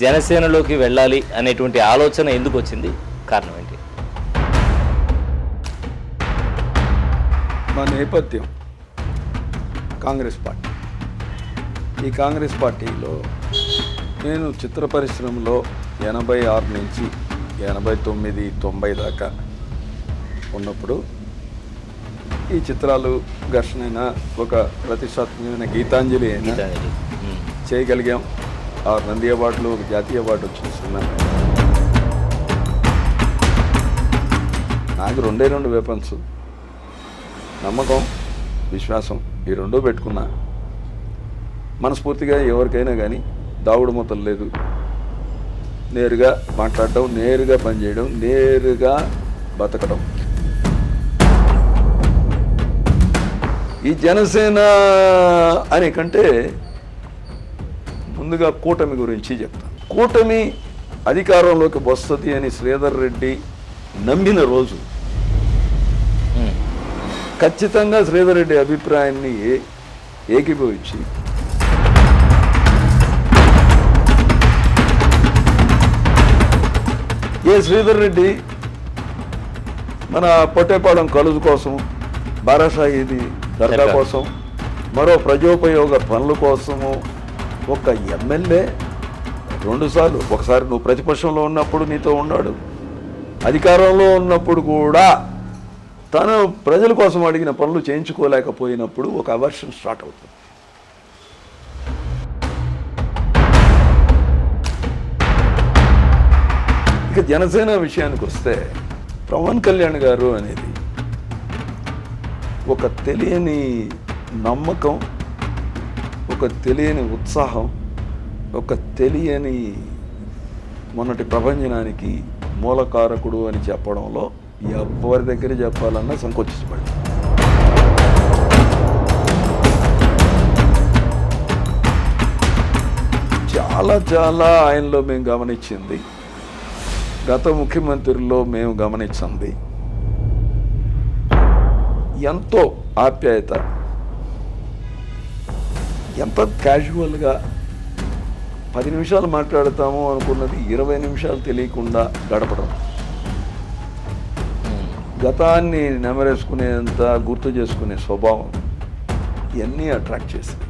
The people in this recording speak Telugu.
జనసేనలోకి వెళ్ళాలి అనేటువంటి ఆలోచన ఎందుకు వచ్చింది? కారణం ఏంటి? మా నేపథ్యం. కాంగ్రెస్ పార్టీ. ఈ కాంగ్రెస్ పార్టీలో నేను చిత్ర పరిశ్రమలో ఎనభై ఆరు నుంచి ఎనభై తొమ్మిది తొంభై దాకా ఉన్నప్పుడు ఈ చిత్రాలు ఘర్షణ ఒక ప్రతిష్టాత్మకమైన గీతాంజలి అయినా. చేయగలిగాం. ఆరు నంది అవార్డులు ఒక జాతీయ అవార్డు వచ్చిన సినిమా. నాకు రెండే రెండు వెపన్స్ నమ్మకం విశ్వాసం ఈ రెండూ పెట్టుకున్నా. మనస్ఫూర్తిగా ఎవరికైనా కానీ దావుడు మొత్తం లేదు. నేరుగా మాట్లాడటం నేరుగా పనిచేయడం నేరుగా బతకడం. ఈ జనసేన అనే కంటే ముందుగా కూటమి గురించి చెప్తాను కూటమి అధికారంలోకి వస్తుంది అని శ్రీధర్ రెడ్డి నమ్మిన రోజు. ఖచ్చితంగా శ్రీధర్ రెడ్డి అభిప్రాయాన్ని ఏకీభవించి ఏ శ్రీధర్ రెడ్డి మన పొట్టేపాలెం కలుజు కోసం బారాషాహీది దర్గా దర్గా. కోసం మరో ప్రజోపయోగ పనుల కోసము ఒక ఎమ్మెల్యే రెండుసార్లు ఒకసారి నువ్వు ప్రతిపక్షంలో ఉన్నప్పుడు నీతో ఉన్నాడు. అధికారంలో ఉన్నప్పుడు కూడా తను ప్రజల కోసం అడిగిన పనులు చేయించుకోలేకపోయినప్పుడు ఒక అవర్షన్ స్టార్ట్ అవుతుంది. ఇక జనసేన విషయానికి వస్తే పవన్ కళ్యాణ్ గారు అనేది ఒక తెలియని నమ్మకం ఒక తెలియని ఉత్సాహం ఒక తెలియని మొన్నటి ప్రపంచానికి మూలకారకుడు అని చెప్పడంలో ఎవరి దగ్గర చెప్పాలన్నా సంకోచించబడింది. చాలా చాలా ఆయనలో మేము గమనించింది. గత ముఖ్యమంత్రిలో మేము గమనించింది. ఎంతో ఆప్యాయత. ఎంత క్యాజువల్గా పది నిమిషాలు మాట్లాడతాము అనుకున్నది ఇరవై నిమిషాలు తెలియకుండా గడపడం ఉమ్. గతాన్ని నెమరేసుకునేంత గుర్తు చేసుకునే స్వభావం ఇవన్నీ అట్రాక్ట్ చేసింది